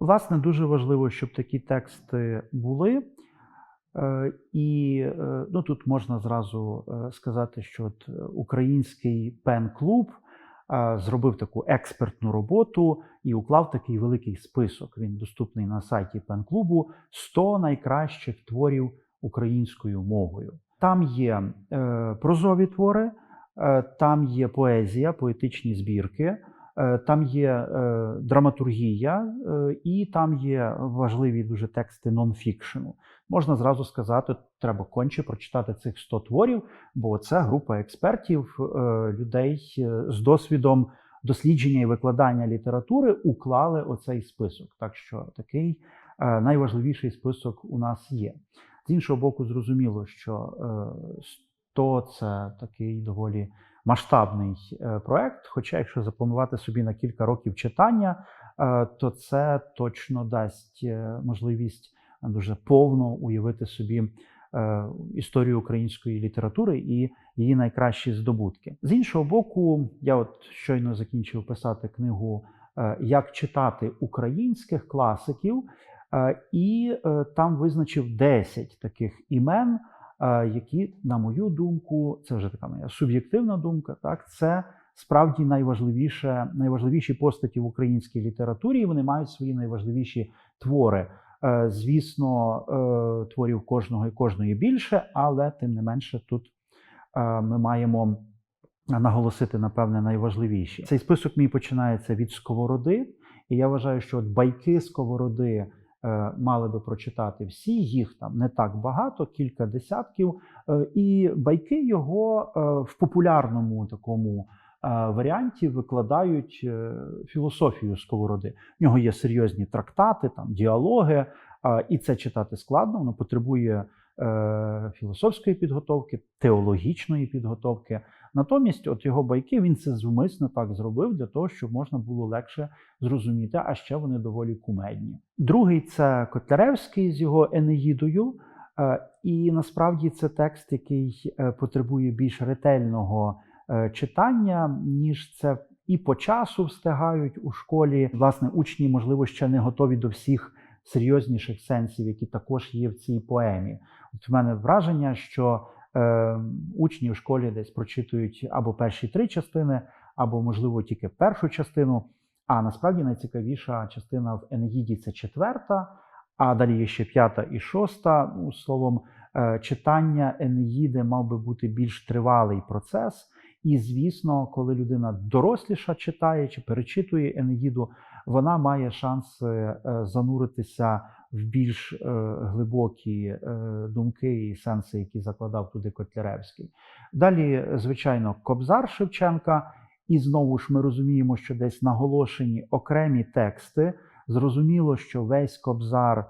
Власне, дуже важливо, щоб такі тексти були. Е, І е, ну, тут можна зразу е, сказати, що от український пен-клуб зробив таку експертну роботу і уклав такий великий список. Він доступний на сайті пен-клубу 100 найкращих творів українською мовою. Там є прозові твори, там є поезія, поетичні збірки. Е, Там є е, драматургія, е, і там є важливі дуже тексти нонфікшену. Можна зразу сказати, треба конче прочитати цих 100 творів, бо це група експертів, е, людей е, з досвідом дослідження і викладання літератури уклали оцей список. Так що такий е, найважливіший список у нас є. З іншого боку, зрозуміло, що 100 – це такий доволі масштабний е, проект. Хоча, якщо запланувати собі на кілька років читання, е, то це точно дасть е, можливість дуже повно уявити собі історію української літератури і її найкращі здобутки. З іншого боку, я от щойно закінчив писати книгу Як читати українських класиків, і там визначив 10 таких імен які, на мою думку, це вже така моя суб'єктивна думка. Так, це справді найважливіше, найважливіші постаті в українській літературі. і Вони мають свої найважливіші твори. Е, Звісно, е, творів кожного і кожної більше, але тим не менше тут е, ми маємо наголосити, напевне, найважливіші. Цей список мій починається від сковороди, і я вважаю, що от байки сковороди мали би прочитати всі. Їх там не так багато, кілька десятків. Е, І байки його е, в популярному такому е, варіанті викладають е, філософію сковороди. В нього є серйозні трактати, там діалоги, е, і це читати складно. Воно потребує е, філософської підготовки, теологічної підготовки. Натомість, от його байки він це зумисно так зробив для того, щоб можна було легше зрозуміти, а ще вони доволі кумедні. Другий це Котляревський з його Енеїдою. Е, І насправді це текст, який е, потребує більш ретельного е, читання, ніж це і по часу встигають у школі. Власне, учні, можливо, ще не готові до всіх серйозніших сенсів, які також є в цій поемі. От в мене враження, що учні в школі десь прочитують або перші три частини, або, можливо, тільки першу частину. А насправді найцікавіша частина в Енеїді це четверта, а далі є ще п'ята і шоста. Ну, словом, е, читання Енеїди мав би бути більш тривалий процес. І, звісно, коли людина доросліша читає чи перечитує Енеїду, вона має шанс е, зануритися в більш е, глибокі е, думки і сенси, які закладав туди Котляревський. Далі, звичайно, Кобзар Шевченка, і знову ж ми розуміємо, що десь наголошені окремі тексти. Зрозуміло, що весь Кобзар е,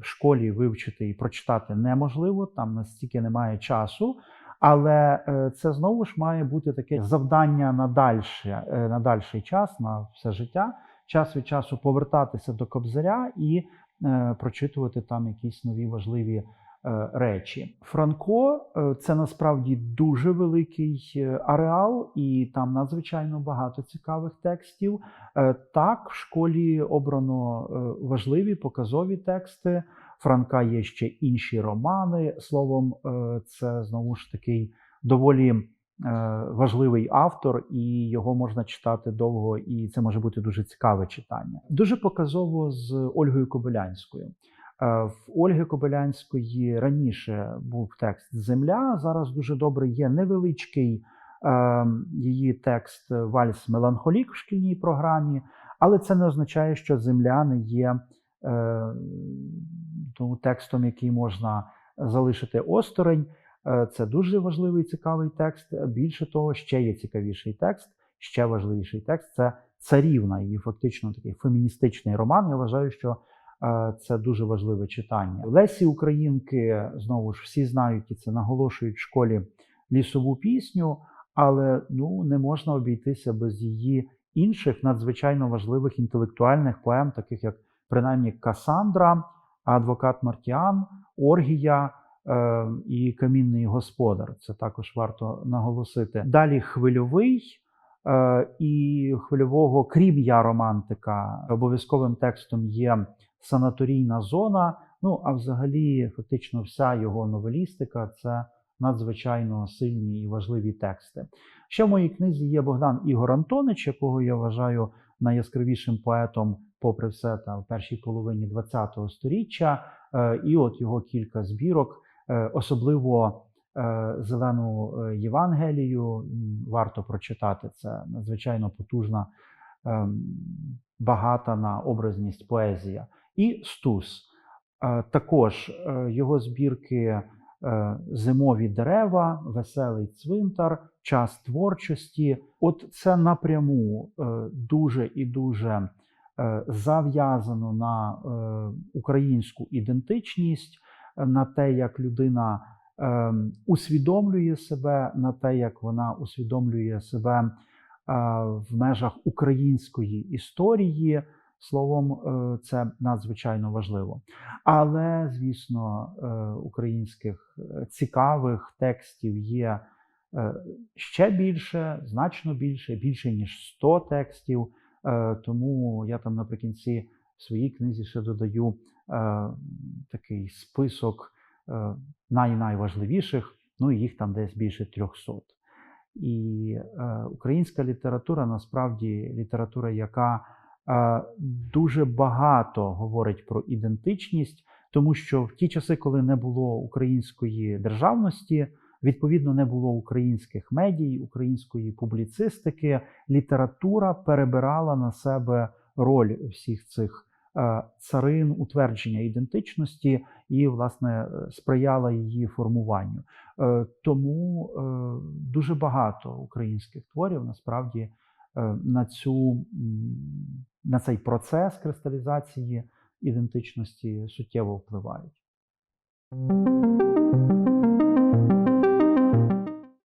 в школі вивчити і прочитати неможливо, там настільки немає часу. Але е, це знову ж має бути таке завдання на дальше, е, на дальший час, на все життя, час від часу повертатися до Кобзаря і прочитувати там якісь нові важливі е, речі. Франко е, це насправді дуже великий е, ареал, і там надзвичайно багато цікавих текстів. Е, Так, в школі обрано е, важливі показові тексти. Франка є ще інші романи. Словом, е, це знову ж такий доволі е, важливий автор, і його можна читати довго, і це може бути дуже цікаве читання. Дуже показово з Ольгою Кобилянською. Е, В Ольги Кобилянської раніше був текст Земля. Зараз дуже добре є невеличкий е, її текст Вальс Меланхолік в шкільній програмі, але це не означає, що земля не є е, текстом, який можна залишити осторонь. Е, Це дуже важливий цікавий текст. Більше того, ще є цікавіший текст, ще важливіший текст це царівна, її фактично такий феміністичний роман. Я вважаю, що е, це дуже важливе читання. Лесі Українки знову ж всі знають і це наголошують в школі лісову пісню, але ну не можна обійтися без її інших надзвичайно важливих інтелектуальних поем, таких як принаймні Касандра, адвокат Мартіан, Оргія і Камінний господар. Це також варто наголосити. Далі хвильовий. Е, І хвильового, крім я романтика, обов'язковим текстом є санаторійна зона. Ну а взагалі, фактично, вся його новелістика це надзвичайно сильні і важливі тексти. Ще в моїй книзі є Богдан Ігор Антонич, якого я вважаю найяскравішим поетом, попри все, та в першій половині ХХ століття. Е, І от його кілька збірок, особливо е, зелену е, Євангелію, варто прочитати. Це надзвичайно потужна, ем, багата на образність поезія. І Стус. Е, Також е, його збірки е, Зимові дерева, Веселий цвинтар, Час творчості. От це напряму е, дуже і дуже е, зав'язано на е, українську ідентичність, е, на те, як людина е, усвідомлює себе, на те, як вона усвідомлює себе е, в межах української історії. Словом, е, це надзвичайно важливо. Але, звісно, е, українських цікавих текстів є ще більше, значно більше, більше ніж 100 текстів. Тому я там наприкінці своїй книзі ще додаю е, такий список е, най-найважливіших, ну і їх там десь більше 300. І е, українська література насправді література, яка е, дуже багато говорить про ідентичність, тому що в ті часи, коли не було української державності, відповідно не було українських медій, української публіцистики, література перебирала на себе роль всіх цих царин утвердження ідентичності і, власне, е, сприяла її формуванню. Е, Тому е, дуже багато українських творів насправді е, на цю на цей процес кристалізації ідентичності суттєво впливають.